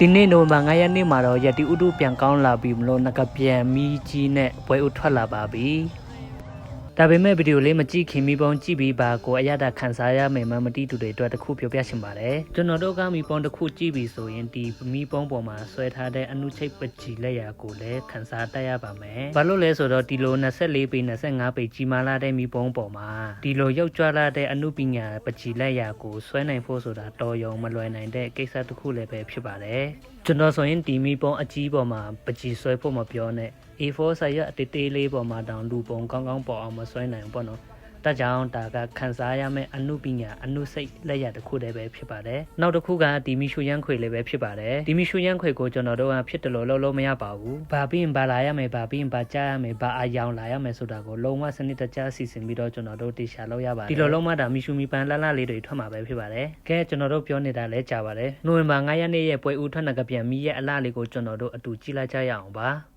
ဒီနေ့နိုဝင်ဘာ9ရက်နေ့မှာတော့ယတိဥတုပြန်ကောင်းလာပြီမလို့ငကပြန်မီကြီးနဲ့ပွဲဥထွက်လာပါပြီ ဒါပေမဲ့ဗီဒီယိုလေးမကြည့်ခင်မီပုံကြည့်ပြီးပါကိုအရတာခန်းစားရမယ်မမတိတူတွေအတွက်တစ်ခုပြောပြချင်ပါတယ်ကျွန်တော်တို့ကမီပုံတစ်ခုကြည့်ပြီဆိုရင်ဒီမီပုံပေါ်မှာဆွဲထားတဲ့အနုချိတ်ပကြီးလက်ရာကိုလည်းခန်းစားတက်ရပါမယ်ဘာလို့လဲဆိုတော့ဒီလို24ပေ25ပေကြီးမားလာတဲ့မီပုံပေါ်မှာဒီလိုရောက်ကြွလာတဲ့အနုပညာပကြီးလက်ရာကိုဆွဲနိုင်ဖို့ဆိုတာတော်ရုံမလွယ်နိုင်တဲ့ကိစ္စတစ်ခုလည်းပဲဖြစ်ပါတယ် ကျွန်တော်ဆိုရင်ဒီမီပုံအကြီးပေါ်မှာပကြီးဆွဲဖို့မပြောနဲ့ A4 စာရွက်အတေးသေးလေးပေါ်မှာတောင်လူပုံကောင်းကောင်းပေါ်အောင်မဆွဲနိုင်ဘူးပေါ့နော်။ ဒါကြောင့်ဒါကခန်းစားရမယ့်အမှုပညာအမှုစိတ်လက်ရတစ်ခုတည်းပဲဖြစ်ပါတယ်။နောက်တစ်ခုကဒီမီရှူရန်ခွေလေးပဲဖြစ်ပါတယ်။ဒီမီရှူရန်ခွေကိုကျွန်တော်တို့ကဖြစ်တယ်လို့လုံးလုံးမရပါဘူး။ဘာပြီးရင်ဘာလာရမယ်ဘာပြီးရင်ဘာကြားရမယ်ဘာအာယောင်လာရမယ်ဆိုတာကိုလုံးဝစနစ်တကျစီစဉ်ပြီးတော့ကျွန်တော်တို့တေချာလုပ်ရပါတယ်။ဒီလိုလုံးဝဒါမီရှူမီပန်လှလှလေးတွေထွက်မှာပဲဖြစ်ပါတယ်။ကဲကျွန်တော်တို့ပြောနေတာလဲကြာပါတယ်။နိုဝင်ဘာ9ရက်နေ့ရဲ့ပွဲဦးထွက်နကပြန်မီရဲ့အလှလေးကိုကျွန်တော်တို့အတူကြည့်လိုက်ကြရအောင်ပါ။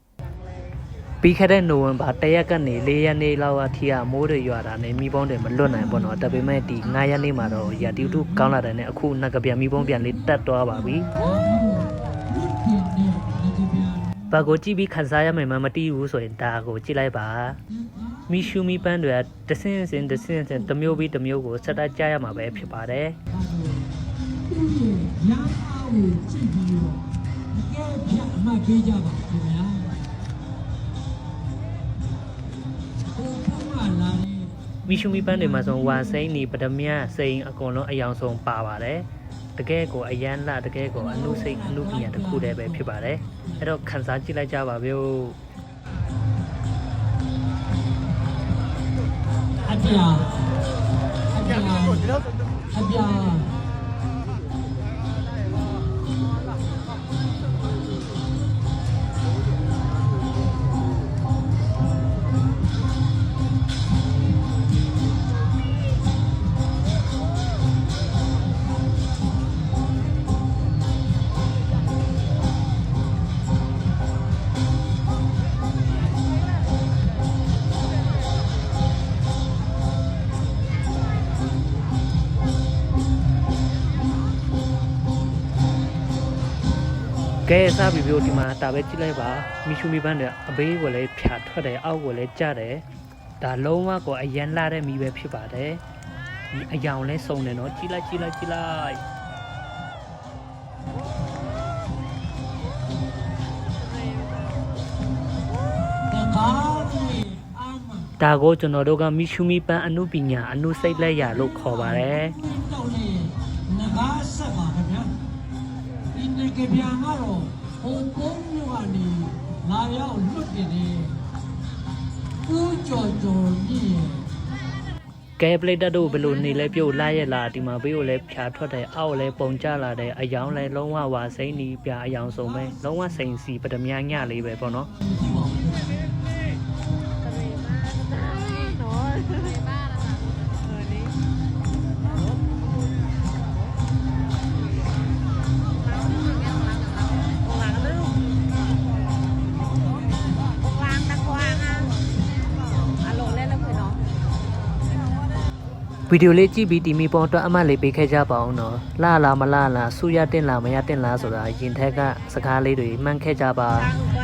ပြီးခဲ့တဲ့နိုဝင်ဘာ၁ရက်ကနေ၄ရက်နေ့လောက်အထိကမိုးတွေရွာတာနဲ့မိဘုံးတွေမလွတ်နိုင်ပေါ့နော်ဒါပေမဲ့ဒီ9ရက်နေ့မှာတော့ရာတီတုကောင်းလာတယ်နဲ့အခုနကပြန်မိဘုံးပြန်လေးတက်သွားပါပြီဘာကိုကြည့်ပြီးခန်းစားရမယ်မမတီးဘူးဆိုရင်ဒါကိုကြည့်လိုက်ပါမီရှူမီပန်းတွေကတဆင်းစင်တဆင်းစင်တစ်မျိုးပြီးတစ်မျိုးကိုဆက်တိုက်ကြားရမှာပဲဖြစ်ပါတယ်သူ့ရဲ့ရမ်းအားကိုကြည့်ပြီးတော့အကဲဖြတ်အမှတ်ပေးကြပါခင်ဗျာ မီရှူမီပန်းတွေမှာဆိုဝါစိမ့်နေပဒမြစိမ့်အကုန်လုံးအယောင်ဆုံးပါပါတယ်တကယ်ကိုအရန်လာတကယ်ကိုအနုစိတ်အနုပညာတစ်ခုတည်းပဲဖြစ်ပါတယ်အဲ့တော့ခန်းစားကြည့်လိုက်ကြပါဗျို့အပြာအပြာအပြာ ကဲစားပြီဗျို့ဒီမှာဒါပဲကြည့်လိုက်ပါမီရှူမီပန်းတွေအဘေးကိုလည်းဖြာထွက်တယ်အောက်ကိုလည်းကျတယ်ဒါလုံးဝကိုအရန်လာတဲ့မီပဲဖြစ်ပါတယ်ဒီအယောင်လဲစုံတယ်နော်ကြည့်လိုက်ကြည့်လိုက်ကြည့်လိုက်တကားကြီးအာမဒါကိုကျွန်တော်တို့ကမီရှူမီပန်းအနုပညာအနုစိတ်လက်ရာလို့ခေါ်ပါတယ်တော့လေငကားဆက်ပါခင်ဗျာ ဒီနေကပြန်ကတော့ဟိုကုန်းမြို့ကနေလာရောက်လွတ်တည်တယ်ဦးကျော်ကျော်ကြီးရဲ့ကဲပလက်တက်တို့ဘယ်လိုနေလဲပြုတ်လာရဲ့လားဒီမှာဘေးကိုလည်းဖြာထွက်တယ်အောက်လည်းပုံကျလာတယ်အယောင်လည်းလုံးဝဝါစိမ့်နီးပြအယောင်ဆုံးပဲလုံးဝစိန်စီပဒမြညလေးပဲပေါ့နော် ဗီဒီယိုလေးကြည့်ပြီးတီမီပေါ်အတွက်အမှတ်လေးပေးခဲ့ကြပါအောင်နော်လှလားမလှလားဆူရတင်လားမရတင်လားဆိုတာရင်ထက်ကစကားလေးတွေမှန်းခဲ့ကြပါ Thank